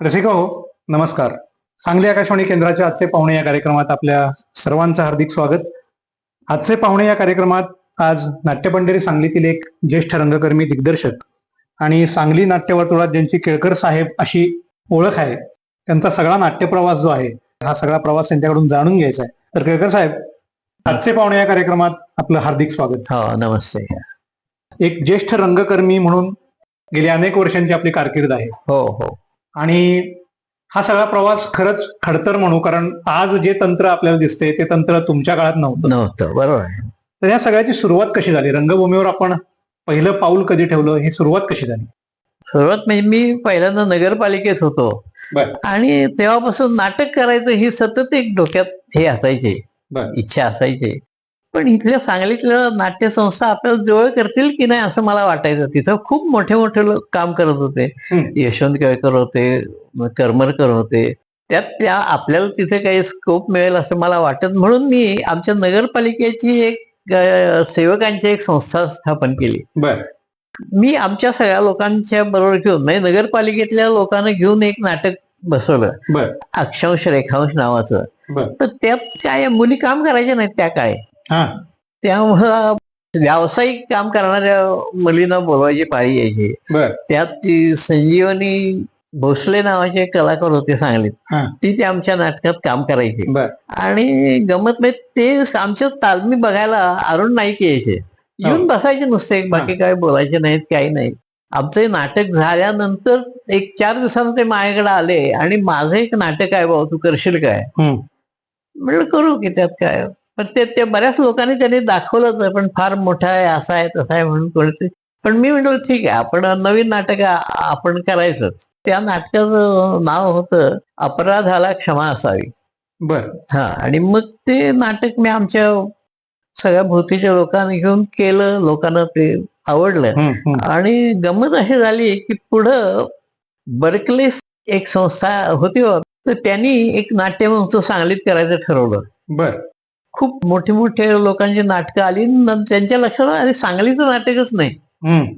रसिका हो नमस्कार. सांगली आकाशवाणी केंद्राच्या आजचे पाहुणे या कार्यक्रमात आपल्या सर्वांचं हार्दिक स्वागत. आजचे पाहुणे या कार्यक्रमात आज नाट्यपंढरी सांगलीतील एक ज्येष्ठ रंगकर्मी दिग्दर्शक आणि सांगली नाट्यवर्तुळात ज्यांची केळकर साहेब अशी ओळख आहे त्यांचा सगळा नाट्यप्रवास जो आहे हा सगळा प्रवास त्यांच्याकडून जाणून घ्यायचा आहे. तर केळकर साहेब आजचे पाहुणे या कार्यक्रमात आपलं हार्दिक स्वागत. हो नमस्ते. एक ज्येष्ठ रंगकर्मी म्हणून गेली अनेक वर्षांची आपली कारकीर्द आहे. हो हो. आणि हा सगळा प्रवास खरंच खडतर म्हणू कारण आज जे तंत्र आपल्याला दिसते ते तंत्र तुमच्या काळात नव्हतं. नव्हतं बरोबर तर या सगळ्याची सुरुवात कशी झाली? रंगभूमीवर आपण पहिलं पाऊल कधी ठेवलं? ही सुरुवात कशी झाली? सुरुवात म्हणजे मी पहिल्यांदा नगरपालिकेत होतो. आणि तेव्हापासून नाटक करायचं ही सतत एक डोक्यात हे असायचे. इच्छा असायची. पण इथल्या सांगलीतल्या नाट्यसंस्था आपल्याला जवळ करतील की नाही असं मला वाटायचं. तिथं खूप मोठे मोठे लोक काम करत होते. यशवंत केळकर होते करमरकर होते. त्यात त्या आपल्याला तिथे काही स्कोप मिळेल असं मला वाटत. म्हणून मी आमच्या नगरपालिकेची एक सेवकांची एक संस्था स्थापन केली. मी आमच्या सगळ्या लोकांच्या बरोबर घेऊन म्हणजे नगरपालिकेतल्या लोकांना घेऊन एक नाटक बसवलं. अक्षांश रेखांश नावाचं. तर त्यात काय मुली काम करायच्या नाहीत त्या काळी. हा. त्यामुळं व्यावसायिक काम करणाऱ्या मुलींना बोलवायची पाळी यायची. बर. त्यात ती संजीवनी भोसले नावाचे कलाकार होते सांगलीत. हा. ती ते आमच्या नाटकात काम करायची. बर. आणि गमत म्हणजे ते आमच्या तालमी बघायला अरुण नाईक यायचे. येऊन बसायचे नुसते बाकी काय बोलायचे नाहीत काही नाही आमचं हे नाटक झाल्यानंतर एक चार दिवसानं ते माझ्याकडे आले आणि माझं एक नाटक आहे भाऊ तू करशील काय. म्हणलं करू की त्यात काय? पण ते ते बऱ्याच लोकांनी त्यांनी दाखवलं पण फार मोठा आहे असा आहे तसा आहे म्हणून कोणते पण मी म्हणलो ठीक आहे आपण नवीन नाटक आपण करायचंच. त्या नाटकाचं नाव होतं अपराधाला क्षमा असावी. बर. हा आणि मग ते नाटक मी आमच्या सगळ्या भोवतीच्या लोकांनी घेऊन केलं लोकांना ते आवडलं. आणि गंमत अशी झाली की पुढं बर्कले एक संस्था होती तर त्यांनी एक नाट्य महोत्सव सांगलीत करायचं ठरवलं. बर. खूप मोठी मोठी लोकांची नाटकं आली त्यांच्या लक्षात अरे सांगलीचं नाटकच नाही.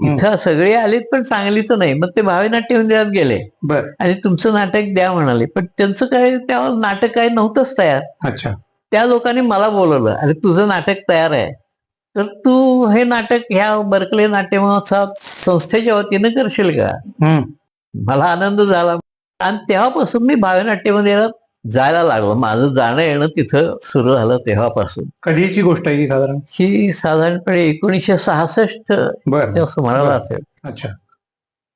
इथं सगळे आलेत पण सांगलीचं नाही. मग ते भावे नाट्य मंदिरात गेले. बर. आणि तुमचं नाटक द्या म्हणाले. पण त्यांचं काय त्यावर नाटक काय नव्हतंच तयार. अच्छा. त्या लोकांनी मला बोलवलं अरे तुझं नाटक तयार आहे. तर तू हे नाटक ह्या बर्कले नाट्य महोत्सवात संस्थेच्या वतीनं करशील का. मला आनंद झाला. आणि तेव्हापासून मी भावे नाट्य मंदिरात जायला लागलो. माझं जाणं येणं तिथं सुरू झालं तेव्हापासून. कधीची गोष्ट आहे ही साधारण? ही साधारणपणे एकोणीसशे सहासष्ट सुमाराला. असेल. अच्छा.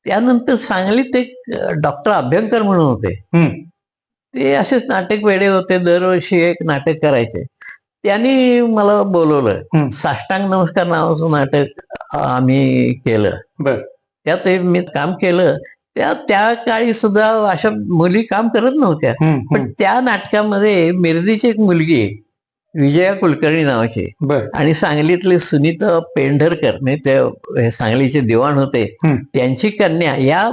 त्यानंतर सांगलीत एक डॉक्टर अभ्यंकर म्हणून होते. ते असेच नाटक वेडे होते. दरवर्षी एक नाटक करायचे. त्यांनी मला बोलवलं. साष्टांग नमस्कार नावाचं नाटक आम्ही केलं. बर. त्यात मी काम केलं. त्या त्या काळी सुद्धा अशा मुली काम करत नव्हत्या पण. त्या नाटकामध्ये मिरदीची एक मुलगी विजया कुलकर्णी नावाची आणि सांगलीतले सुनीता पेंढरकर म्हणजे ते सांगलीचे दिवाण होते. त्यांची कन्या या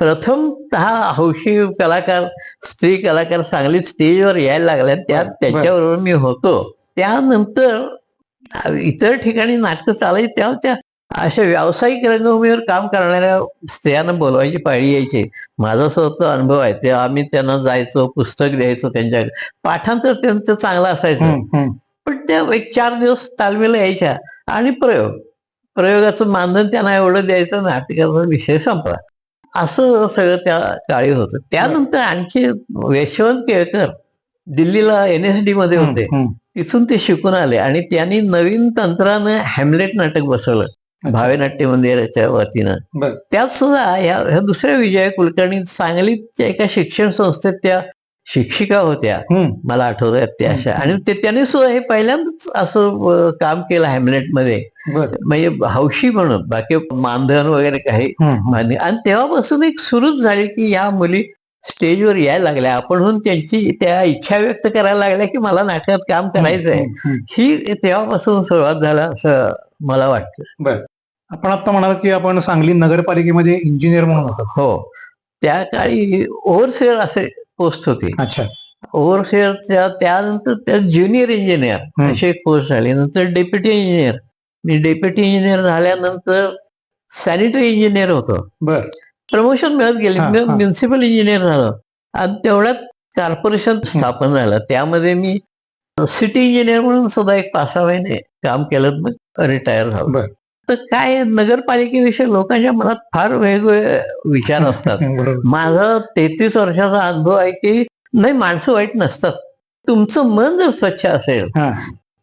प्रथम हा हौशी कलाकार स्त्री कलाकार सांगलीत स्टेजवर यायला लागल्या त्यात बर. त्याच्याबरोबर मी होतो त्यानंतर इतर ठिकाणी नाटकं चालायची तेव्हा त्या अशा व्यावसायिक रंगभूमीवर काम करणाऱ्या स्त्रियांना बोलवायची पाळी यायची. माझा स्वतः अनुभव आहे. ते आम्ही त्यांना जायचो पुस्तक द्यायचो त्यांच्या पाठांतर त्यांचं चांगलं असायचं. पण त्या एक चार दिवस तालमीला यायच्या आणि प्रयोग. प्रयोगाचं मानधन त्यांना एवढं द्यायचं नाटकाचा विषय संपला. असं सगळं त्या काळी होतं. त्यानंतर आणखी यशवंत केळकर दिल्लीला एन एस डी मध्ये होते. तिथून ते शिकून आले आणि त्यांनी नवीन तंत्रानं हॅमलेट नाटक बसवलं. भावे नाट्य मंदिराच्या वतीनं. त्यात सुद्धा ह्या ह्या दुसऱ्या विजया कुलकर्णी सांगलीच्या एका शिक्षण संस्थेत त्या शिक्षिका होत्या. मला आठवत आहेत त्या अशा आणि ते त्याने सुद्धा हे पहिल्यांदाच असं काम केलं हॅमलेटमध्ये म्हणजे हौशी म्हणून बाकी मानधन वगैरे काही हम्म, आणि तेव्हापासून एक सुरूच झाली की ह्या मुली स्टेजवर यायला लागल्या. आपण त्यांची त्या इच्छा व्यक्त करायला लागल्या की मला नाटकात काम करायचं आहे. ही तेव्हापासून सुरुवात झाला असं मला वाटतं. बर. आपण आता म्हणालात की आपण सांगली नगरपालिकेमध्ये इंजिनियर म्हणून होतो. हो. त्या काळी ओव्हरसेअर असे पोस्ट होते. अच्छा. ओव्हरसेअर त्या त्यानंतर त्या ज्युनियर इंजिनियर. अशी एक पोस्ट झाली. नंतर डेप्युटी इंजिनियर मी डेप्युटी इंजिनियर झाल्यानंतर सॅनिटरी इंजिनियर होतो. बर. प्रमोशन मिळत गेले. मी. म्युन्सिपल इंजिनियर झालो. आणि तेवढ्यात कॉर्पोरेशन स्थापन झालं. त्यामध्ये मी सिटी इंजिनियर म्हणून सुद्धा एक पाच सहा महिने काम केलं मग रिटायर झालो. तर काय नगरपालिकेविषयी लोकांच्या मनात फार वेगवेगळे विचार असतात. माझा तेहतीस वर्षाचा अनुभव आहे की नाही माणसं वाईट नसतात. तुमचं मन जर स्वच्छ असेल.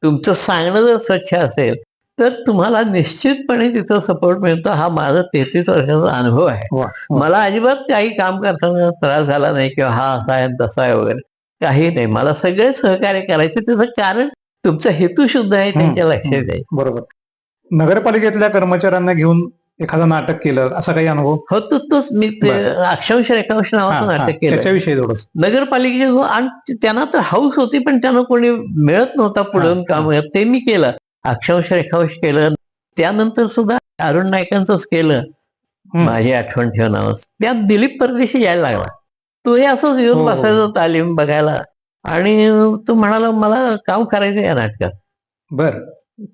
तुमचं सांगणं जर स्वच्छ असेल तर तुम्हाला निश्चितपणे तिथं सपोर्ट मिळतो. हा माझा तेहतीस वर्षाचा अनुभव आहे. मला अजिबात काही काम करताना त्रास झाला नाही किंवा हा असा आहे तसा आहे वगैरे. काही नाही. मला सगळे सहकार्य करायचे. त्याचं कारण तुमचा हेतू शुद्ध आहे त्यांच्या लक्षात आहे. बरोबर. नगरपालिकेतल्या कर्मचाऱ्यांना घेऊन एखादं नाटक केलं असा काही अनुभव? हो तो तोच. मी ते. अक्षांश रेखांश नावाचं. नाटक केलं त्याच्याविषयी थोडस. नगरपालिकेचे आणि त्यांना तर हाऊस होती पण त्यांना कोणी मिळत नव्हता पुढून हा, काम ते मी केलं. अक्षांश रेखांश केलं. त्यानंतर सुद्धा अरुण नाईकांचंच केलं. माझी आठवण ठेवणार त्यात दिलीप परदेशी यायला लागला. तो हे असंच हो, येऊन हो. बसायचा तालीम बघायला. आणि तो म्हणाला मला काम करायचं या नाटकात. बर.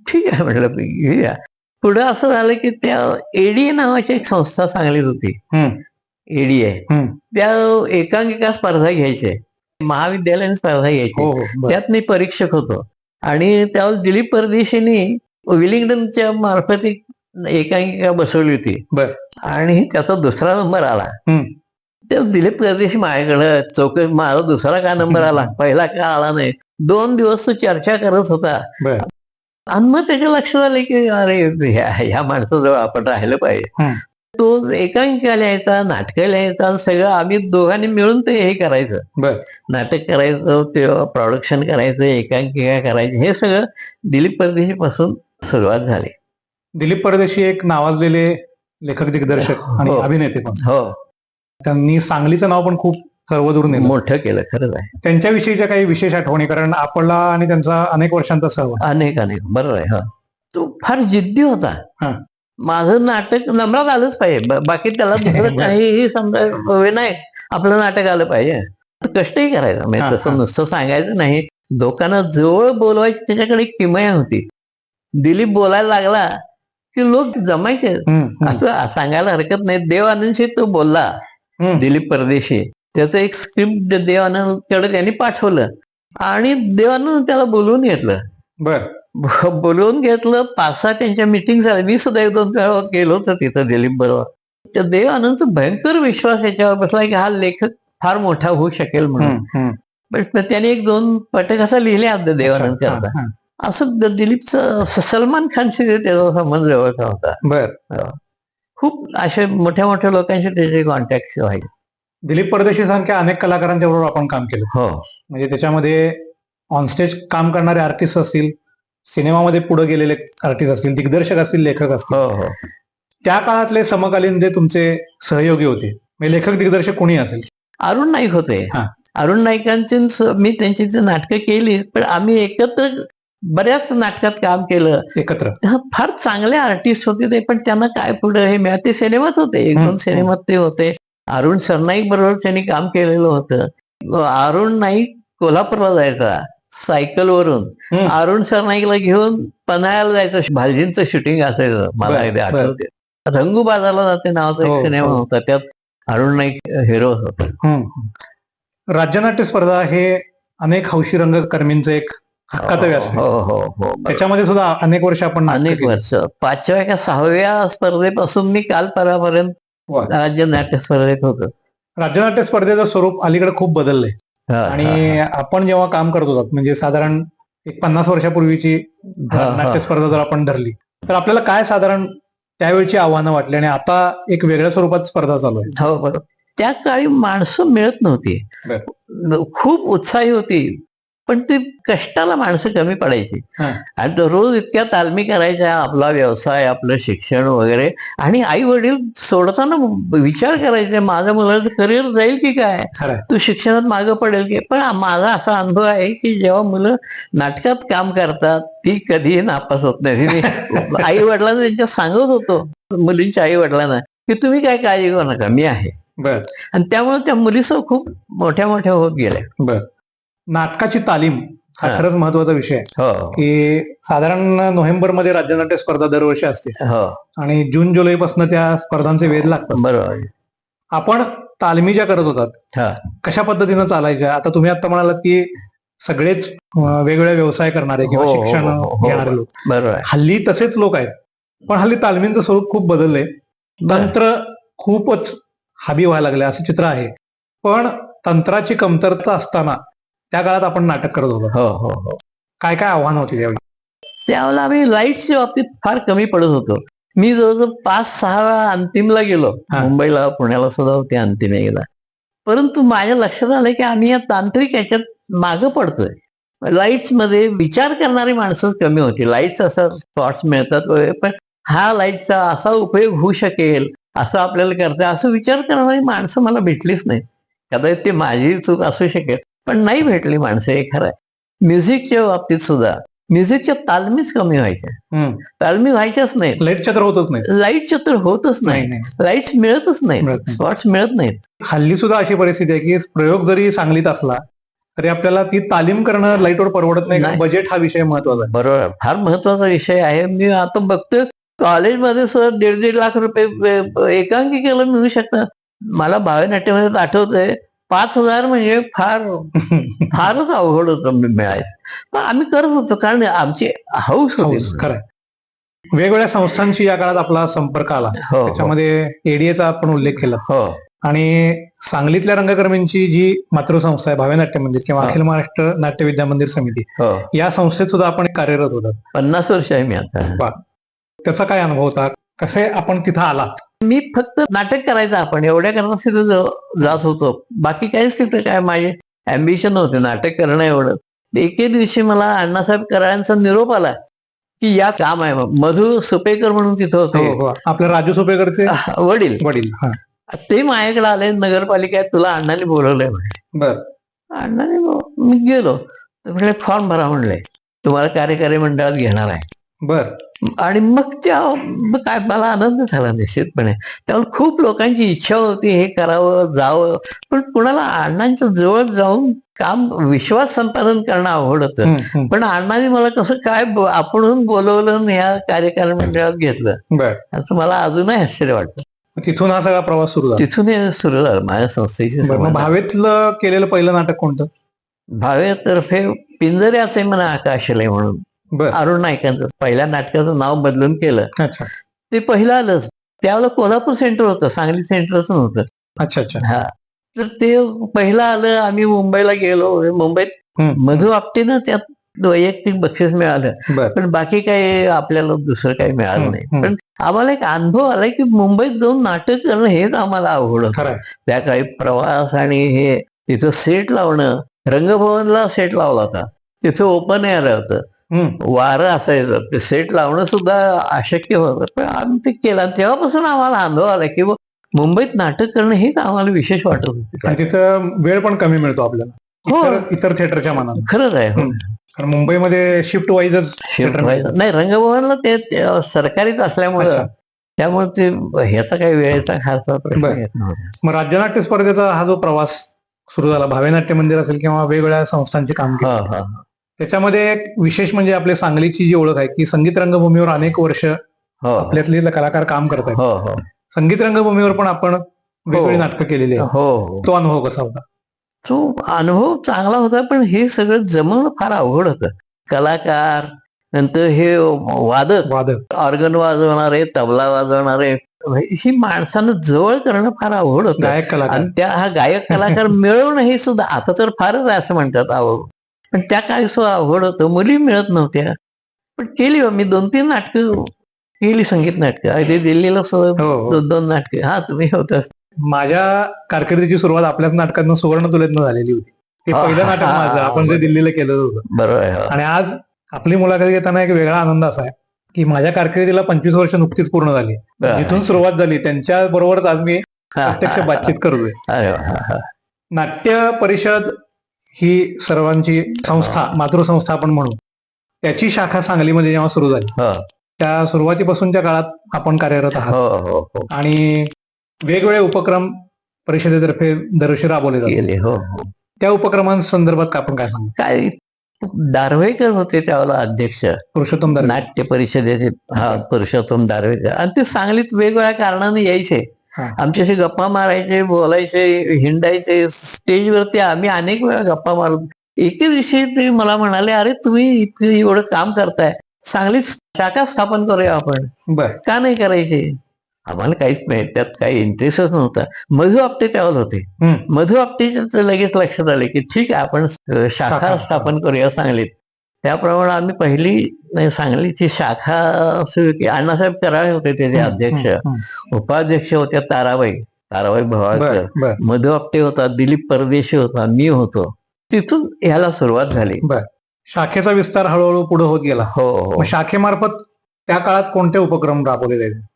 ठीक आहे म्हटलं घेऊया. पुढं असं झालं की त्या एडीए नावाची एक संस्था सांगलीत होती. एडीए. त्या एकांकिका स्पर्धा घ्यायचे. महाविद्यालयीन स्पर्धा घ्यायची. हो हो. त्यात मी परीक्षक होतो. आणि त्यावेळेस दिलीप परदेशींनी विलिंग्डनच्या मार्फत एक एकांकिका बसवली होती. बर. आणि त्याचा दुसरा नंबर आला. त्या दिलीप परदेशी माझ्याकडे चौक माझा दुसरा का नंबर आला पहिला का आला नाही दोन दिवस तो चर्चा करत होता. आणि मग त्याच्या लक्षात आलं की अरे ह्या माणसाजवळ आपण राहिलं पाहिजे. तो एकांकिका लिहायचा नाटकं लिहायचा सगळं आम्ही दोघांनी मिळून ते हे करायचं. नाटक करायचं ते प्रोडक्शन करायचं एकांकिका करायची हे सगळं दिलीप परदेशी पासून सुरुवात झाली दिलीप परदेशी एक नावाजलेले लेखक दिग्दर्शक आणि हो. अभिनेते पण हो त्यांनी सांगलीचं नाव पण खूप सर्वदूर मोठं केलं खरंच आहे. त्यांच्याविषयीच्या काही विशेष आठवणी कारण आपला आणि त्यांचा अनेक वर्षांचा सहवास अनेक अनेक. बरोबर आहे हा. तो फार जिद्दी होता. हा. माझं नाटक नम्रात आलंच पाहिजे. बाकी त्याला दुसरं काहीही समजा विनायक आपलं नाटक आलं पाहिजे. कष्टही करायचं. म्हणजे तसं. नुसतं सांगायचं नाही. लोकांना जवळ बोलवायची त्याच्याकडे किमया होती. दिलीप बोलायला लागला की लोक जमायचे. असं सांगायला हरकत नाही. देव आनंदशी तो बोलला. दिलीप परदेशी. त्याचं एक स्क्रिप्ट देवानंदकडे त्यांनी पाठवलं. आणि देवानंद त्याला बोलवून घेतलं. बर. बोलवून घेतलं पाच सहा त्यांच्या मिटिंग झाल्या. मी सुद्धा एक दोन वेळा गेलो होतो तिथं दिलीप बरोबर. त्या देव आनंदचा भयंकर विश्वास याच्यावर बसला की हा लेखक फार मोठा होऊ शकेल म्हणून. पण त्याने एक दोन पटकथा लिहिल्या देवानंद हा, करता हा. असं दिलीपचं सलमान खानशी त्याचा संबंध जवळचा होता. बर. खूप असे मोठ्या मोठ्या लोकांशी त्याचे कॉन्टॅक्ट व्हायचे. दिलीप परदेशी सारख्या अनेक कलाकारांच्या बरोबर आपण काम केलं. हो. म्हणजे त्याच्यामध्ये ऑनस्टेज काम करणारे आर्टिस्ट असतील सिनेमामध्ये पुढे गेलेले आर्टिस्ट असतील दिग्दर्शक असतील लेखक असतील. हो हो. त्या काळातले समकालीन जे तुमचे सहयोगी होते म्हणजे लेखक दिग्दर्शक कोणी असेल? अरुण नाईक होते. हा. अरुण नाईकांची मी त्यांची नाटकं केली पण आम्ही एकत्र बऱ्याच नाटकात काम केलं. एकत्र. हा, फार चांगले आर्टिस्ट होते ते पण त्यांना काय पुढे हे मिळालं ते सिनेमात होते. एक दोन सिनेमात ते होते. अरुण सरनाईक बरोबर त्यांनी काम केलेलं होतं. अरुण नाईक कोल्हापूरला जायचा सायकलवरून. अरुण सरनाईकला घेऊन पन्हाळ्याला जायचं भालजींचं शूटिंग असायचं. मला बर. आठवते. रंगू बाजारला जाते नावाचा हो, एक सिनेमा हो. होता. त्यात अरुण नाईक हिरो होता. राज्यनाट्य स्पर्धा हे अनेक हौशी रंगकर्मींचं एक हक्काचं व्यासपीठ हो हो हो बरोबर. त्याच्यामध्ये सुद्धा अनेक वर्ष आपण अनेक. वर्ष. पाचव्या का सहाव्या स्पर्धेपासून मी काल परवापर्यंत वा. राज्य नाट्य स्पर्धेत होतो. राज्यनाट्य स्पर्धेचं स्वरूप अलीकडे खूप बदललंय. हा, हा, आणि आपण जेव्हा काम करत होतो म्हणजे साधारण एक पन्नास वर्षापूर्वीची हा, हा. नाट्य स्पर्धा जर आपण धरली तर आपल्याला काय साधारण त्यावेळची आव्हानं वाटली? आणि आता एक वेगळ्या स्वरूपात स्पर्धा चालू आहे. हो बरोबर. त्या काळी माणसं मिळत नव्हती. खूप उत्साही होती. पण ती कष्टाला माणसं कमी पडायची. आणि तो रोज इतक्या तालमी करायच्या आपला व्यवसाय आपलं शिक्षण वगैरे. आणि आई वडील सोडताना विचार करायचे माझ्या मुलाचं करिअर जाईल की काय. तू शिक्षणात मागं पडेल की? पण माझा असा अनुभव आहे की जेव्हा मुलं नाटकात काम करतात ती कधीही नापास होत नाही. मी आई वडिलांना त्यांच्या सांगत होतो मुलींच्या आई वडिलांना की तुम्ही काय काळजी करू नका मी आहे. बर. आणि त्यामुळे त्या मुलीसह खूप मोठ्या मोठ्या होत गेल्या. बर. नाटकाची तालीम हा. खरंच महत्त्वाचा विषय आहे. हो. की साधारण नोव्हेंबरमध्ये राज्यनाट्य स्पर्धा दरवर्षी असते. हो. आणि जून जुलै पासून त्या स्पर्धांचे वेध लागतात. बरोबर आपण तालमी ज्या करत होतात कशा पद्धतीनं चालायच्या? आता तुम्ही आता म्हणालात की सगळेच वेगवेगळे व्यवसाय करणारे किंवा हो, शिक्षण. घेणारे लोक. हल्ली तसेच लोक आहेत. पण हल्ली तालमींचं स्वरूप खूप बदललंय. तंत्र खूपच हाबी व्हायला लागले असं चित्र आहे. पण तंत्राची कमतरता असताना त्या काळात आपण नाटक करत होतो. हो हो हो. काय काय आव्हान होती त्यावेळी? त्यावेळेला आम्ही लाईटच्या बाबतीत फार कमी पडत होतो. मी जवळजवळ पाच सहा वेळा अंतिमला गेलो. हा. मुंबईला पुण्याला सुद्धा होते अंतिम एकदा. परंतु माझ्या लक्षात आलं की आम्ही या तांत्रिक याच्यात मागं पडतोय. लाईट्समध्ये विचार करणारी माणसं कमी होती. लाईट्स असा थॉट्स मिळतात वगैरे पण हा लाईटचा असा उपयोग होऊ शकेल असं आपल्याला करता असं विचार करणारी माणसं मला भेटलीच नाही कदाचित ती माझी चूक असू शकेल. पण नाही भेटली माणसं हे खरं आहे. म्युझिकच्या बाबतीत सुद्धा म्युझिकच्या तालमीच कमी व्हायच्या. तालमी व्हायच्याच नाहीत. लाईटच्या तर होतच नाही लाईटच्या तर होतच नाही. नाही नाही. लाईट्स मिळतच नाहीत. नाही. स्पॉट्स मिळत नाहीत. हल्ली सुद्धा अशी परिस्थिती आहे की प्रयोग जरी सांगलीत असला तरी आपल्याला ती तालीम करणं लाईटवर परवडत नाही. नाही. बजेट हा विषय महत्त्वाचा आहे. बरोबर. फार महत्त्वाचा विषय आहे. मी आता बघतोय कॉलेजमध्ये सुद्धा दीड दीड लाख रुपये एकांकिकेला मिळू शकतात मला भावनाट्यामध्ये आठवतंय पाच हजार म्हणजे फार फारच अवघड होतं मी मिळायचं. आम्ही करत होतो कारण आमची हौस होती. खरंय वेगवेगळ्या संस्थांशी या काळात आपला संपर्क आला. हो हो. त्याच्यामध्ये एडीएचा आपण उल्लेख केला. हो. आणि सांगलीतल्या रंगकर्मींची जी मातृसंस्था आहे भावे नाट्य मंदिर किंवा. अखिल महाराष्ट्र नाट्य विद्या मंदिर समिती या संस्थेत सुद्धा आपण कार्यरत होतात. पन्नास वर्ष आहे मी आता. त्याचा काय अनुभव होता? कसे आपण तिथं आलात? मी फक्त नाटक करायचं आपण एवढ्या करता तिथे जात होतो. बाकी काहीच तिथे काय माझे अम्बिशन होते नाटक करणं एवढं. एके दिवशी मला अण्णासाहेब कराळांचा निरोप आला की या काम आहे. मधु सुपेकर म्हणून तिथं हो होते. हो आपल्या राजू सुपेकरचे? वडील. वडील हा. ते माझ्याकडे आले नगरपालिकेत तुला अण्णाने बोलवलंय म्हणे. बर. अण्णाने मी गेलो. तर म्हणले फॉर्म भरा म्हणले. तुम्हाला कार्यकारी मंडळात घेणार आहे. बर. आणि मग त्या काय मला आनंद झाला निश्चितपणे. त्यामुळे खूप लोकांची इच्छा होती हे करावं जावं. पण कुणाला अण्णांच्या जवळ जाऊन काम विश्वास संपादन करणं अवघड होतं. पण अण्णांनी मला कसं काय आपणहून बोलवलं ह्या कार्यकारी मंडळात घेतलं. बर. असं मला अजूनही आश्चर्य वाटतं. तिथून हा सगळा प्रवास सुरू झाला? तिथून सुरू झालं माझ्या संस्थेची. भावेतलं केलेलं पहिलं नाटक कोणतं? भावेतर्फे पिंजऱ्याचे म्हणा आकाशले म्हणून. अरुण नाईकांचं पहिल्या नाटकाचं नाव बदलून केलं. अच्छा. ते पहिलं आलंच. त्यावेळेला कोल्हापूर सेंटर होतं सांगली सेंटरच नव्हतं. अच्छा अच्छा. हा. तर ते पहिलं आलं आम्ही मुंबईला गेलो. मुंबईत हम्म. मधु आपटीनं त्यात वैयक्तिक बक्षीस मिळालं. पण बाकी काही आपल्याला दुसरं काही मिळालं नाही. पण आम्हाला एक अनुभव आला की मुंबईत जाऊन नाटक करणं हेच आम्हाला खरंय त्या काळी प्रवास आणि हे तिथं सेट लावणं रंगभवनला सेट लावला होता. तिथं ओपन एअर होतं. वारं असायचं. ते सेट लावणं सुद्धा अशक्य होतं. पण आम्ही ते केलं. तेव्हापासून आम्हाला अनुभव आला की मुंबईत नाटक करणं हेच आम्हाला विशेष वाटत होतं. तिथं वेळ पण कमी मिळतो आपल्याला. हो. इतर- थिएटरच्या मानाने. खरंच आहे हो. कारण मुंबईमध्ये शिफ्ट वाईजच शिफ्ट थिएटर व्हायचं. नाही. रंगभवनला ते सरकारीच असल्यामुळं. त्यामुळे ते ह्याचा काही वेळेचा नव्हता. मग राज्यनाट्य स्पर्धेचा हा जो प्रवास सुरू झाला भावे नाट्य मंदिर असेल किंवा वेगवेगळ्या संस्थांची काम त्याच्यामध्ये एक विशेष म्हणजे आपल्या सांगलीची जी ओळख आहे की संगीत रंगभूमीवर अनेक वर्ष हो. आपल्यातले कलाकार काम करत आहेत. हो हो. संगीत रंगभूमीवर पण आपण वेगवेगळी. नाटकं केलेली आहेत. हो हो. तो अनुभव कसा होता? तो अनुभव चांगला होता पण हे सगळं जमवणं फार अवघड होतं. कलाकार नंतर हे वादक. वादक. ऑर्गन वाजवणारे तबला वाजवणारे ही माणसानं जवळ करणं फार अवघड होतं. गायक कलाकार. आणि त्या हा गायक कलाकार मिळवणं हे सुद्धा आता तर फारच आहे असं म्हणतात. पण त्या काळी सुद्धा अवघड होतं. मुली मिळत नव्हत्या. पण केली मी दोन तीन नाटकं केली संगीत नाटकं. अगदी दिल्लीला सुद्धा हो हो. दोन दोन नाटकं. हा तुम्ही होता. माझ्या कारकिर्दीची सुरुवात आपल्याच नाटकातनं सुवर्ण तुलेतनं झालेली होती. ते हा, पहिलं नाटक माझं. आपण जे. दिल्लीला केलं होतं. बरोबर. आणि आज आपली मुलाखत घेताना एक वेगळा आनंद असा आहे की माझ्या कारकिर्दीला पंचवीस वर्ष नुकतीच पूर्ण झाली. जिथून सुरुवात झाली त्यांच्या बरोबरच आज मी प्रत्यक्ष बातचीत करतोय. नाट्य परिषद ही सर्वांची संस्था मातृसंस्था आपण म्हणू त्याची शाखा सांगलीमध्ये जेव्हा सुरू झाली हो. त्या सुरुवातीपासूनच्या काळात आपण कार्यरत आहात. हो हो हो. आणि वेगवेगळे उपक्रम परिषदेतर्फे दरवर्षी राबवले केले हो हो. त्या उपक्रमांसंदर्भात आपण काय सांगू? काय दारव्हेकर होते त्यावेळेला अध्यक्ष. पुरुषोत्तम नाट्य परिषदेचे हा पुरुषोत्तम दारव्हेकर आणि ते सांगलीत वेगवेगळ्या कारणाने यायचे. आमच्याशी गप्पा मारायचे बोलायचे हिंडायचे. स्टेजवरती आम्ही अनेक वेळा गप्पा मारत एके दिवशी ते मला म्हणाले अरे तुम्ही इतकं एवढं काम करताय. चांगली शाखा स्थापन करूया आपण. का नाही करायचे? आम्हाला काहीच नाही. त्यात काही इंटरेस्टच नव्हता. मधु आपटे त्यावर होते. मधु आपटेच्या लगेच लक्षात आले की ठीक आहे आपण शाखा. स्थापन करूया सांगलीत त्याप्रमाणे आम्ही पहिली नाही, सांगलीची शाखा सुरू केली अण्णासाहेब कराळे होते त्याचे अध्यक्ष. उपाध्यक्ष होत्या ताराबाई. ताराबाई भवाळकर मधु आपटे होता दिलीप परदेशी होता मी होतो. तिथून ह्याला सुरुवात झाली. शाखेचा विस्तार हळूहळू पुढे होत गेला. हो हो. शाखेमार्फत त्या काळात कोणते उपक्रम राबवले जायचे?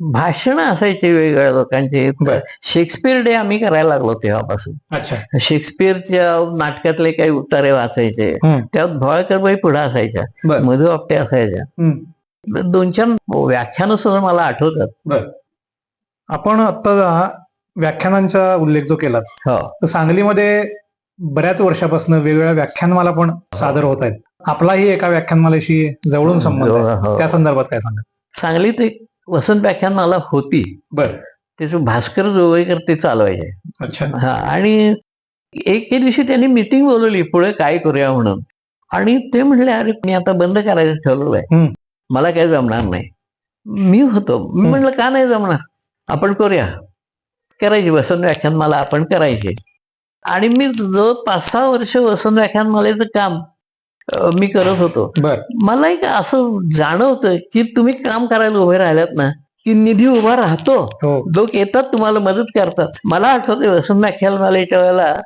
भाषण असायचे वेगवेगळ्या लोकांचे. बर. शेक्सपियर डे आम्ही करायला लागलो तेव्हापासून. अच्छा. शेक्सपियरच्या नाटकातले काही उतारे वाचायचे. त्यात भवाळकरबाई पुढे असायच्या. मधु आपटे असायच्या. दोन चार व्याख्यानं सुद्धा मला आठवतात. आपण आता व्याख्यानांचा उल्लेख जो केला हो. तर सांगलीमध्ये बऱ्याच वर्षापासून वेगवेगळ्या व्याख्यानमाला पण सादर होत आहेत. आपलाही एका व्याख्यानमालेशी जवळून संबंध आहे. हो. त्या संदर्भात काय सांगा सांगलीत एक वसंत व्याख्यान मला होती. बर. त्याचं भास्कर जोगळेकर ते चालवायचे. अच्छा. हा आणि एक दिवशी त्यांनी मिटिंग बोलवली पुढे काय करूया म्हणून. आणि ते म्हणले अरे मी आता बंद करायचं ठरवलंय. मला काय जमणार नाही. मी होतो. मी. म्हणलं का नाही जमणार? आपण करूया. करायची वसंत व्याख्यानमाला आपण करायची. आणि मी जवळ पाच सहा वर्ष वसंत व्याख्यानमालेचं काम मी करत होतो. मला एक असं जाणवतं की तुम्ही काम करायला उभे राहिल्यात ना की निधी उभा राहतो. हो. लोक येतात तुम्हाला मदत करतात. मला आठवते वसंत व्याख्यानमालेच्या वेळेला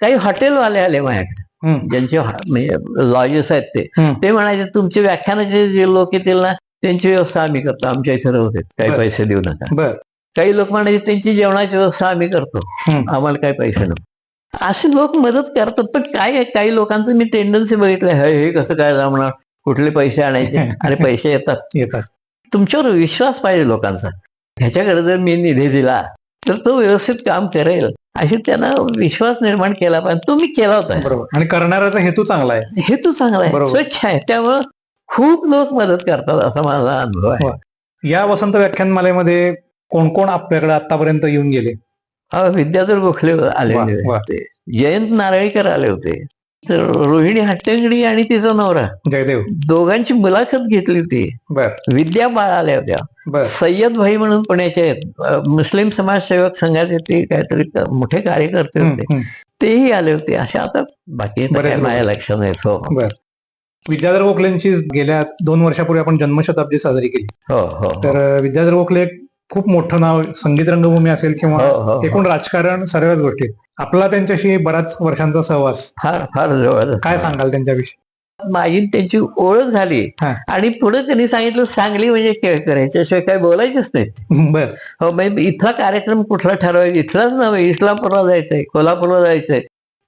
काही हॉटेलवाले आले माझ्याकडे. ज्यांचे हॉ- म्हणजे लॉजेस आहेत ते. ते म्हणायचे तुमचे व्याख्यानाचे जे लोक येतील ना त्यांची व्यवस्था आम्ही करतो. आमच्या इथे राहू देत. काही. पैसे देऊ नका. बर. काही लोक म्हणायचे त्यांची जेवणाची व्यवस्था आम्ही करतो. आम्हाला काही पैसे नको. असे लोक मदत करतात पण काय आहे काही लोकांचं मी टेंडन्सी बघितलं हे हे कसं काय जमणार कुठले पैसे आणायचे? आणि पैसे येतात. येतात. तुमच्यावर विश्वास पाहिजे लोकांचा. ह्याच्याकडे जर मी निधी दिला तर तो व्यवस्थित काम करेल. अशी त्यांना विश्वास निर्माण केला पाहिजे. तो मी केला होता. बरोबर. आणि करणाऱ्याचा हेतू चांगला आहे. हेतू चांगला आहे. स्वच्छ आहे. त्यामुळं खूप लोक मदत करतात असा माझा अनुभव आहे. या वसंत व्याख्यानमालेमध्ये कोण कोण आपल्याकडे आतापर्यंत येऊन गेले? हा विद्याधर गोखले आले. होते. जयंत नारळीकर आले होते. तर रोहिणी हट्टंगडी आणि तिचा नवरा. जयदेव. दोघांची मुलाखत घेतली होती विद्या बाळ आल्या होत्या. सय्यद भाई म्हणून पुण्याचे आहेत. मुस्लिम समाज सेवक संघाचे ते काहीतरी मोठे कार्यकर्ते होते. तेही आले होते. असे आता बाकी तर. माझ्या लक्षात नाही. हो. बर. विद्याधर गोखलेंची गेल्या दोन वर्षापूर्वी आपण जन्मशताब्दी साजरी केली. हो हो. तर अं, विद्याधर गोखले खूप मोठं नाव संगीत रंगभूमी असेल किंवा हो, हो, एकूण हो. राजकारण सर्वच गोष्टी. आपला त्यांच्याशी बराच वर्षांचा सहवास. फार फार जवळ. काय सांगाल त्यांच्याविषयी? माझी त्यांची ओळख झाली. आणि पुढे त्यांनी सांगितलं सांगली म्हणजे खेळ करायच्याशिवाय काय बोलायचंच नाही. बर. हो म्हणजे इथला कार्यक्रम कुठला ठरवायचा? इथलाच नव्हे इस्लामपूरला जायचंय कोल्हापूरला जायचंय.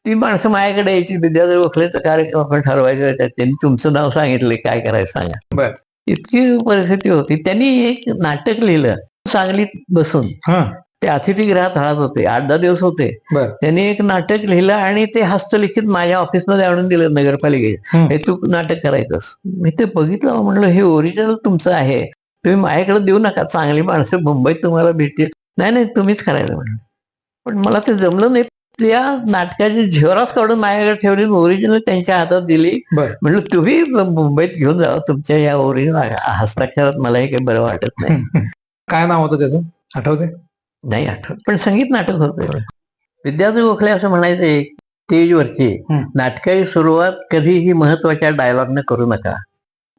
ती माणसं माझ्याकडे यायची. विद्याधर गोखलेचा कार्यक्रम आपण ठरवायचा. त्यांनी तुमचं नाव सांगितलं. काय करायचं सांगा. बर. इतकी परिस्थिती होती. त्यांनी एक नाटक लिहिलं. सांगलीत बसून हा. ते अतिथीगृहात राहत होते. आठ दहा दिवस होते. त्यांनी एक नाटक लिहिलं आणि ते हस्तलिखित माझ्या ऑफिसमध्ये आणून दिलं नगरपालिकेत. हे. तू नाटक करायचंस. मी ते बघितलं म्हणलं हे ओरिजिनल तुमचं आहे. तुम्ही माझ्याकडे देऊ नका. चांगली माणसं मुंबईत तुम्हाला भेटतील. नाही नाही तुम्हीच करायचं. म्हणलं. पण मला ते जमलं नाही. त्या नाटकाची झेरॉक्स काढून माझ्याकडे ठेवली ओरिजिनल त्यांच्या हातात दिली. म्हणलं तुम्ही मुंबईत घेऊन जा. तुमच्या या ओरिजिनल हस्ताक्षरात मलाही काही बरं वाटत नाही. काय नाव होतं त्याचं? आठवते नाही आठवत. पण संगीत नाटक होतं विद्यार्थी गोखले असं म्हणायचे स्टेजवरची. नाटकाची सुरुवात कधीही महत्त्वाच्या डायलॉगनं करू नका.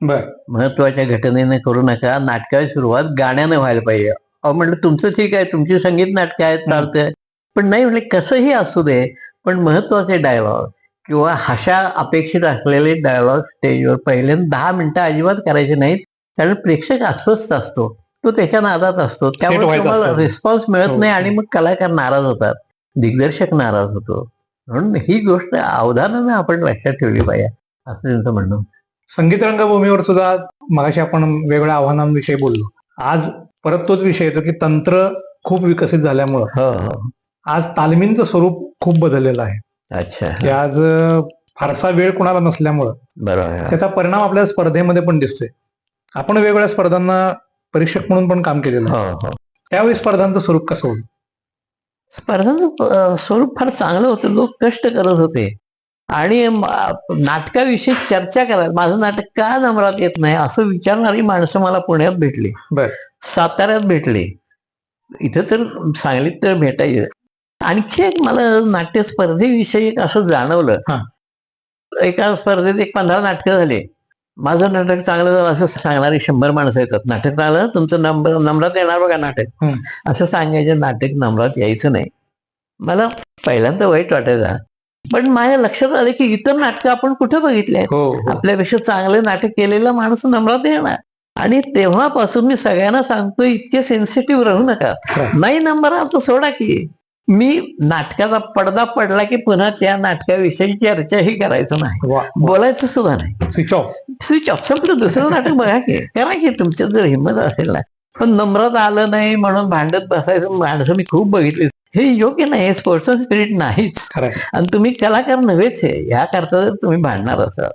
बर. महत्त्वाच्या घटनेने करू नका. नाटकाची सुरुवात गाण्यानं व्हायला पाहिजे. अहो म्हणलं तुमचं ठीक आहे. तुमची संगीत नाटकं आहेत चालतंय. पण नाही म्हणले कसंही असू दे पण महत्त्वाचे डायलॉग किंवा हशा अपेक्षित असलेले डायलॉग स्टेजवर पहिल्यांदा दहा मिनिटं अजिबात करायचे नाहीत. कारण प्रेक्षक अस्वस्थ असतो. तो त्याच्या नादात असतो. त्यामुळे तुम्हाला. रिस्पॉन्स मिळत हो. नाही आणि मग कलाकार नाराज होतात. दिग्दर्शक नाराज होतो. म्हणून ही गोष्ट अवधानानं आपण लक्षात ठेवली पाहिजे. असं त्यांचं म्हणणं. संगीत रंगभूमीवर सुद्धा मगाशी आपण वेगवेगळ्या आव्हानांविषयी बोललो. आज परत तोच विषय येतो की तंत्र खूप विकसित झाल्यामुळं हो हो. आज तालमींचं स्वरूप खूप बदललेलं आहे. अच्छा. की आज फारसा वेळ कोणाला नसल्यामुळं. त्याचा परिणाम आपल्या स्पर्धेमध्ये पण दिसतोय. आपण वेगवेगळ्या स्पर्धांना परीक्षक म्हणून पण काम केलेलं आहे. हो हो. त्यावेळी स्पर्धांचं स्वरूप कसं होतं? स्पर्धांचं अं, स्वरूप फार चांगलं होतं. लोक कष्ट करत होते. आणि म- नाटकाविषयी चर्चा करायला माझं नाटक का नंबरात येत नाही असं विचारणारी माणसं मला पुण्यात भेटली. बर. साताऱ्यात भेटली. इथं तर सांगलीत तर भेटायचे. आणखी एक मला नाट्य स्पर्धेविषयी एक असं जाणवलं. हा. एका स्पर्धेत एक पंधरा नाटकं झाले. माझं नाटक चांगलं झालं असं सांगणारी शंभर माणसं येतात. नाटक चांगलं तुमचं नंबर नंबरात येणार बघा नाटक. असं सांगायचं नाटक नंबरात यायचं नाही. मला पहिल्यांदा वाईट वाटायचा. पण माझ्या लक्षात आलं की इतर नाटकं आपण कुठे बघितले हो हो. आपल्यापेक्षा चांगलं नाटक केलेला माणूस नम्रात येणार. आणि तेव्हापासून मी सगळ्यांना सांगतो इतके सेन्सिटिव्ह राहू नका. नाही नंबर आला तर सोडा की. मी नाटकाचा पडदा पडला की पुन्हा त्या नाटकाविषयी चर्चाही करायचं नाही. बोलायचं सुद्धा नाही. स्विच ऑफ स्विच ऑफ संपलं दुसरं नाटक बघा की. करा की तुमच्यात जर हिंमत असेल ना. पण नम्रात आलं नाही म्हणून भांडत बसायचं. माणसं मी खूप बघितली. हे योग्य नाही. हे स्पोर्ट्समन स्पिरिट नाहीच. आणि तुम्ही कलाकार नव्हेच आहे ह्या करता जर तुम्ही भांडणार असाल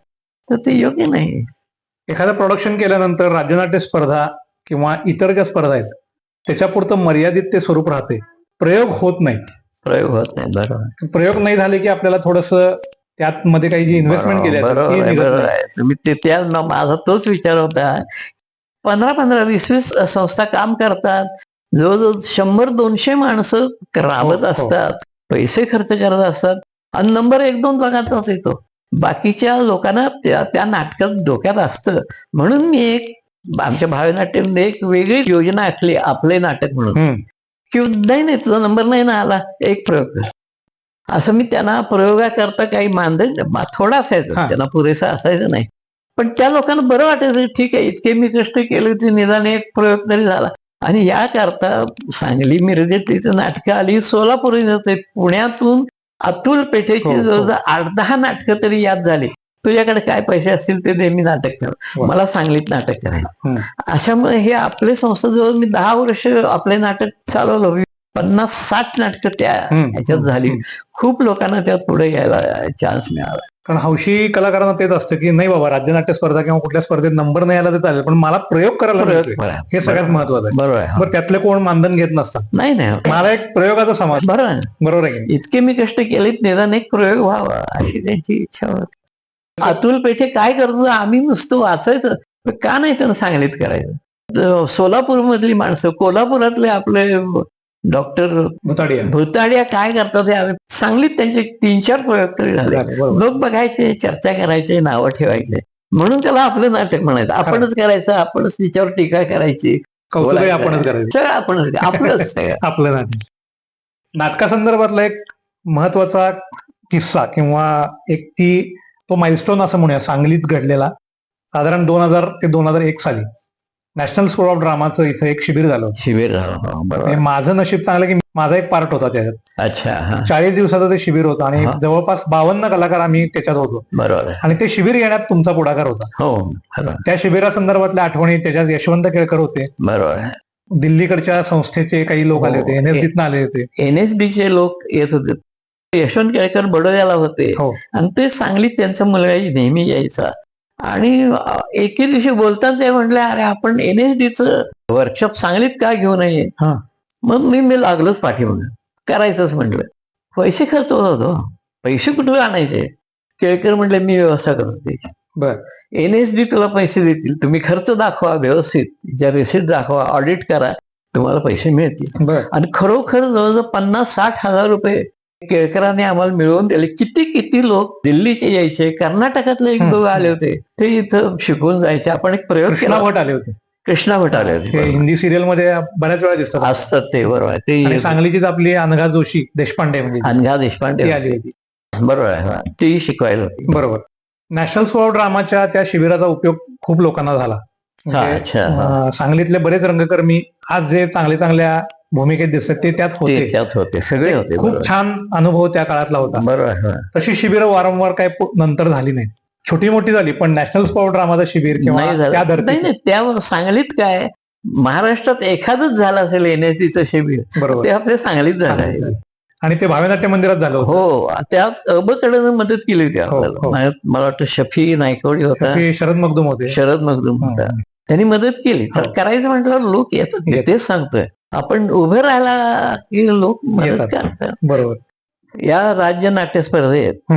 तर ते योग्य नाही. एखादं प्रोडक्शन केल्यानंतर राज्यनाट्य स्पर्धा किंवा इतर ज्या स्पर्धा आहेत त्याच्यापुरतं मर्यादित ते स्वरूप राहते. प्रयोग होत नाही. प्रयोग होत नाही बरोबर. प्रयोग नाही झाले की आपल्याला थोडस त्यात मध्ये काही जी इन्व्हेस्टमेंट केली बरोबर आहे ती आहे, निघत बरोबर नाही. आहे. तुम्ही ते त्या न- माझा तोच विचार होता. पंधरा पंधरा वीस वीस संस्था काम करतात. जवळजवळ शंभर दोनशे माणसं राबत हो, हो. असतात पैसे खर्च करत असतात. आणि नंबर एक दोन लाखाचाच येतो. बाकीच्या लोकांना त्या त्या नाटकात डोक्यात असतं. म्हणून मी एक आमच्या भावनाट्यामध्ये एक वेगळी योजना आखली आपले नाटक म्हणून. हम्म. की नाही नाही तुझा नंबर नाही ना आला. एक प्रयोग. कर असं मी त्यांना प्रयोगाकरता काही मानधन थोडा असायचं. त्यांना पुरेसा असायचं नाही. पण त्या लोकांना बरं वाटायचं ठीक आहे इतके मी कष्ट केले होते निदान एक प्रयोग तरी झाला. आणि याकरता सांगली मिरजेतली तर नाटकं आली. सोलापूर येते पुण्यातून अतुल पेठेची हो, हो. जवळजवळ आठ दहा नाटकं तरी याद झाली. तुझ्याकडे काय पैसे असतील ते दे मी नाटक कर. मला सांगलीत नाटक हम्म. अशामुळे हे आपले संस्था जवळ मी दहा वर्ष आपले नाटक चालवलं पन्नास साठ नाटकं त्या. ह्याच्यात झाली. खूप लोकांना त्यात पुढे यायला चान्स मिळाला कारण हौशी कलाकारांना तेच असतं की नाही बाबा राज्यनाट्य स्पर्धा किंवा कुठल्या स्पर्धेत नंबर नाही आला तर चालेल पण मला प्रयोग करायला. हे सगळ्यात महत्वाचं आहे बरोबर आहे बरं त्यातले कोण मानधन घेत नसतात नाही नाही मला एक प्रयोगाचा समाज बरोबर आहे. बरोबर आहे? इतके मी कष्ट केलेत निदान एक प्रयोग व्हावा अशी त्यांची इच्छा होती अतुल पेठे काय करतो? आम्ही नुसतं वाचायचं. का नाही त्यांना सांगलीत करायचं? सोलापूर मधली माणसं कोल्हापुरातले आपले डॉक्टर भुताडिया. भुताडिया काय करतात हे आम्ही सांगलीत त्यांचे तीन चार प्रयोग तरी झाले. लोक बघायचे चर्चा करायचे नावं ठेवायचे. म्हणून त्याला आपलं नाटक म्हणायचं. आपणच करायचं आपणच तिच्यावर टीका करायची. आपणच करायचं. सगळं आपणच आपलंच आपलं नाटक. नाटकासंदर्भातला एक महत्त्वाचा किस्सा किंवा एक ती तो माइलस्टोन असं म्हणूया सांगलीत घडलेला साधारण दोन हजार ते दोन हजार एक साली. नॅशनल स्कूल ऑफ ड्रामाचं इथं एक शिबिर झालं. शिबिर झालं बरोबर. हे माझं नशीब चांगलं की माझा एक पार्ट होता त्याच्यात. अच्छा चाळीस दिवसाचं ते शिबिर होतं आणि. जवळपास बावन्न कलाकार आम्ही त्याच्यात होतो. बरोबर आणि ते शिबिर घेण्यात तुमचा पुढाकार होता. हो बरोबर त्या शिबिरासंदर्भातल्या आठवणी त्याच्यात यशवंत केळकर होते. बरोबर दिल्लीकडच्या संस्थेचे काही लोक आले होते हो. एनएसडीतनं आले होते. एनएसडी चे लोक येत होते. यशवंत केळकर बडोद्याला होते. हो. आणि ते सांगलीत त्यांचा मुलगा नेहमी यायचा. आणि एके दिवशी बोलताना ते म्हटले अरे आपण एनएसडीच वर्कशॉप सांगलीत का घेऊ नये हा. मग मी मी लागलोच पाठीमागं. करायचंच म्हटलं. पैसे खर्च होत होतो. पैसे कुठे आणायचे? केळकर म्हटले मी व्यवस्था करतो बर. एनएसडी तुला पैसे देतील. तुम्ही खर्च दाखवा व्यवस्थित. ज्या रिसिट दाखवा ऑडिट करा. तुम्हाला पैसे मिळतील. बर. आणि खरोखर जवळजवळ पन्नास साठ हजार रुपये केळकरांनी आम्हाला मिळवून दिले. किती किती लोक दिल्लीचे यायचे कर्नाटकातले एक. दोघं आले होते. ते इथं शिकून जायचे. आपण एक प्रयोग केला. भट आले होते. कृष्णा भट आले होते. हिंदी सिरियलमध्ये बऱ्याच वेळा दिसतात. असतात ते बरोबर आहे. ते सांगलीचीच आपली अनघा जोशी देशपांडे म्हणजे. अनघा देशपांडे. आली होती. बरोबर आहे. तेही शिकवायला होती. बरोबर. नॅशनल ऑफ ड्रामाच्या त्या शिबिराचा उपयोग खूप लोकांना झाला. म्हणजे, सांगलीतले बरेच रंगकर्मी आज जे चांगल्या चांगल्या भूमिकेत दिसतात ते त्यात ते होते. त्यात होते. सगळे होते खूप छान अनुभव त्या काळातला होता. बरोबर हा. तशी शिबिरं वारंवार काय नंतर झाली नाही छोटी मोठी झाली पण नॅशनल ऑफ ड्रामाचं शिबिर किंवा नाही त्या झालं. नाही धर्तीचं. नाही त्या सांगलीत काय महाराष्ट्रात एखादंच झालं असेल एनएसडीचं शिबिर बरोबर. ते आपल्या सांगलीत झालं. आहे आणि ते भावेनाट्य मंदिरात झालं हो त्यात अबकडनं मदत केली होती हो, आपल्याला. हो. मला वाटतं शफी नायकवडी होता. शरद मगदूम होते. शरद मगदूम होता. त्यांनी मदत केली. तर हो. करायचं म्हटल्यावर लोक येतात. तेच सांगतोय. आपण उभे राहायला की लोक मदत. करतात बरोबर. या राज्य नाट्य स्पर्धेत.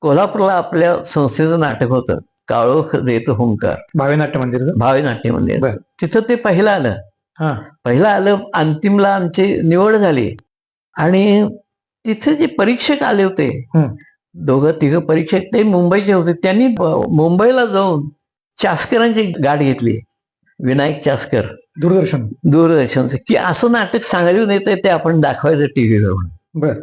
कोल्हापूरला आपल्या संस्थेचं नाटक होतं. काळोख देत हुंकार. भावे नाट्य मंदिर भावी नाट्य मंदिर. तिथं ते पहिलं आलं. हा. पहिलं आलं अंतिमला आमची निवड झाली. आणि तिथे जे परीक्षक आले होते. दोघं तिघं परीक्षक ते मुंबईचे होते. त्यांनी मुंबईला जाऊन चास्करांची गाठ घेतली. विनायक चास्कर. दूरदर्शन. दूरदर्शनचं की असं नाटक सांगायला येतं ते आपण दाखवायचं टीव्हीवर. बर.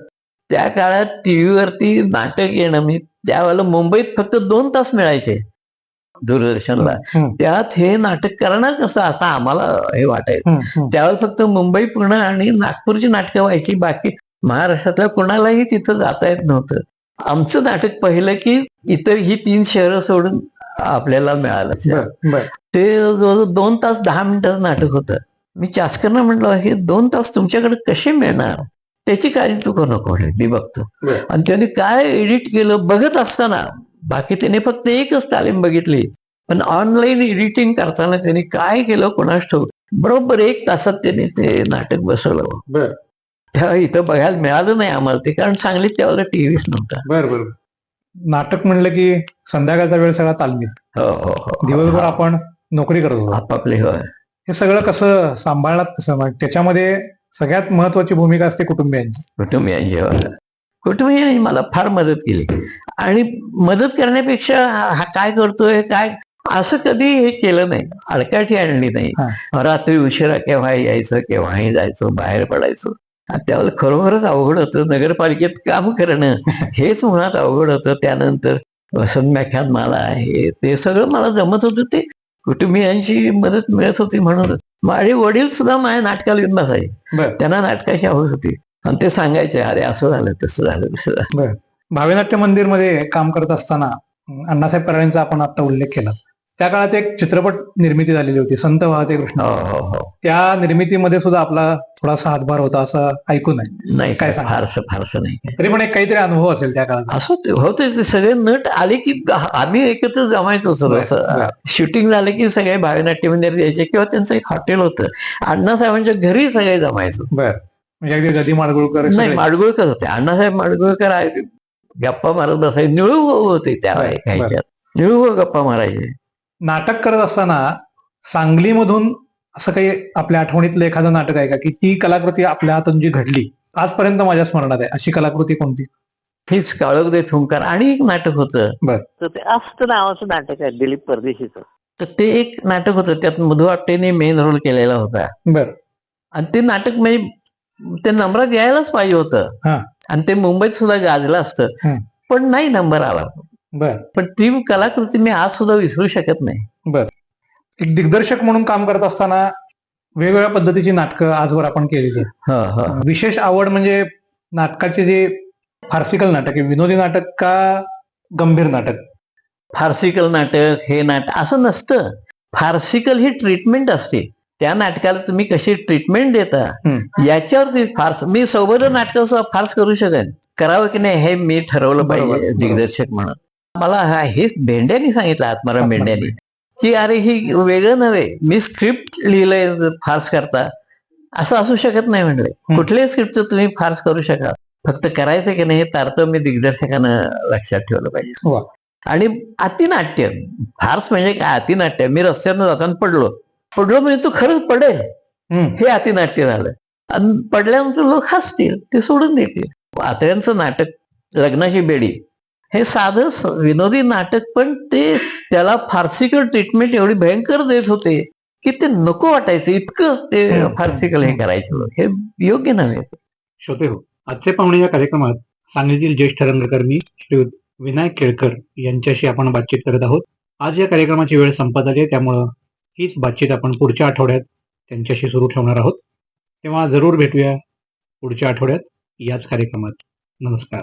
त्या काळात टीव्हीवरती नाटक येणं मी त्यावेळेला मुंबईत फक्त दोन तास मिळायचे दूरदर्शनला. त्यात हे नाटक करणार कसं असं आम्हाला हे वाटायचं. त्यावेळेला फक्त मुंबई पुणे आणि नागपूरची नाटकं व्हायची. बाकी महाराष्ट्रातल्या कोणालाही तिथं जाता येत नव्हतं. आमचं नाटक पहिलं की इतर ही तीन शहरं सोडून आपल्याला मिळालं. ते दोन तास दहा मिनिटाचं नाटक होतं. मी चास्करना म्हटलं हे दोन तास तुमच्याकडे कसे मिळणार? त्याची काळजी तू करू नको मी बघतो. आणि त्याने काय एडिट केलं बघत असताना बाकी त्याने फक्त एकच तालीम बघितली. पण ऑनलाईन एडिटिंग करताना त्यांनी काय केलं कोणास ठाऊक बरोबर एक तासात त्याने ते नाटक बसवलं. तेव्हा इथं बघायला मिळालं नाही आम्हाला ते कारण सांगलीत त्यावेळेला टीव्हीच नव्हता. बर बर नाटक म्हणलं की संध्याकाळचा वेळ सगळा तालमीत हो हो हो. दिवसभर आपण नोकरी करत होतो. आपापले हे सगळं कसं सांभाळलात कसं? त्याच्यामध्ये सगळ्यात महत्वाची भूमिका असते कुटुंबियांची. कुटुंबियांची. कुटुंबियांनी मला फार मदत केली. आणि मदत करण्यापेक्षा हा काय करतोय काय? असं कधी हे केलं नाही. अडकाठी आणली नाही. रात्री उशिरा केव्हा यायचं केव्हाही जायचं बाहेर पडायचं. त्यावेळेला खरोखरच अवघड होतं. नगरपालिकेत काम करणं हेच मुळात अवघड होतं. त्यानंतर वसंत व्याख्यान मला हे ते सगळं मला जमत होतं. ते कुटुंबियांची मदत मिळत होती म्हणून. माझे वडील सुद्धा माझ्या नाटकाला येऊन बसायचे. त्यांना नाटकाची आवड होती. आणि ते सांगायचे अरे असं झालं तसं झालं तसं झालं. भावे नाट्य मंदिरमध्ये काम करत असताना अण्णासाहेब कराडांचा आपण आता उल्लेख केला. त्या काळात एक चित्रपट निर्मिती झालेली होती संत वाहते कृष्ण. हो हो हो. त्या निर्मितीमध्ये सुद्धा आपला थोडासा हातभार होता असं ऐकून आहे नाही काय? फारसं फारसं नाही. तरी पण एक काहीतरी अनुभव असेल त्या काळात. असं ते होते ते सगळे नट आले की आम्ही एकत्र जमायचो असं. शूटिंग झालं की सगळे भावनाट्य मंदिर यायचे किंवा त्यांचं एक हॉटेल होतं. अण्णासाहेबांच्या घरी सगळे जमायचो. बर. म्हणजे अगदी गदी माडगुळकर नाही. माडगुळकर होते. अण्णासाहेब माडगुळकर गप्पा मारत बसायचे. निळू होते त्या काही. निळू गप्पा मारायचे. नाटक करत असताना सांगलीमधून असं काही आपल्या आठवणीतलं एखादं नाटक आहे का? की ती कलाकृती आपल्या हातून जी घडली आजपर्यंत माझ्या स्मरणात आहे. अशी कलाकृती कोणती? हीच काळोख देत हुंकार आणि एक नाटक होतं. तर ते अस्त नावाचं नाटक आहे दिलीप परदेशीचं. तर ते एक नाटक होतं. त्यात मधु आपटेने मेन रोल केलेला होता. बर. आणि ते नाटक म्हणजे ते नंबरात यायलाच पाहिजे होतं. हा. आणि ते मुंबईत सुद्धा गाजलं असतं. पण नाही नंबर आला. बर. पण ती कलाकृती मी आज सुद्धा विसरू शकत नाही. बर. एक दिग्दर्शक म्हणून काम करत असताना वेगवेगळ्या पद्धतीची नाटकं आजवर आपण केलेली आहेत. हो हो. विशेष आवड म्हणजे नाटकाचे जे फार्सिकल नाटक आहे विनोदी नाटक का गंभीर नाटक? फार्सिकल नाटक हे नाटक असं नसतं. फार्सिकल ही ट्रीटमेंट असते. त्या नाटकाला तुम्ही कशी ट्रीटमेंट देता. याच्यावरती फार्स मी सोबत नाटक फार्स करू शकेन करावं की नाही हे मी ठरवलं पाहिजे. दिग्दर्शक म्हणून. मला हा- हे भेंड्यानी सांगितलं आत्माराम भेंड्यानी. की अरे ही वेगळं नव्हे मी स्क्रिप्ट लिहिलंय फार्स करता. असं असू शकत नाही म्हणले कुठल्याही स्क्रिप्ट तुम्ही फार्स करू शका फक्त करायचं की नाही हे तारतम्य दिग्दर्शकानं लक्षात ठेवलं पाहिजे. आणि अतिनाट्य फार्स म्हणजे काय? अतिनाट्य मी रस्त्यानं जाताना पडलो. पडलो म्हणजे तू खरंच पडेल. हे अतिनाट्य झालं. आणि पडल्यानंतर लोक हसतील ते सोडून देतील. आत्र्यांचं नाटक लग्नाची बेडी. हे साधं विनोदी नाटक पण ते त्याला फार्सिकल ट्रीटमेंट एवढी भयंकर देत होते की ते नको वाटायचं. इतकं ते. फार्सिकल हे करायचे. हे योग्य नव्हे. श्रोते हो आजचे पाहुणे या कार्यक्रमात सांगलीतील ज्येष्ठ रंगकर्मी श्रीयुत विनायक केळकर यांच्याशी आपण बातचीत करत आहोत. आज या कार्यक्रमाची वेळ संपत आली आहे त्यामुळं हीच बातचीत आपण पुढच्या आठवड्यात त्यांच्याशी सुरू ठेवणार आहोत. तेव्हा जरूर भेटूया पुढच्या आठवड्यात याच कार्यक्रमात. नमस्कार.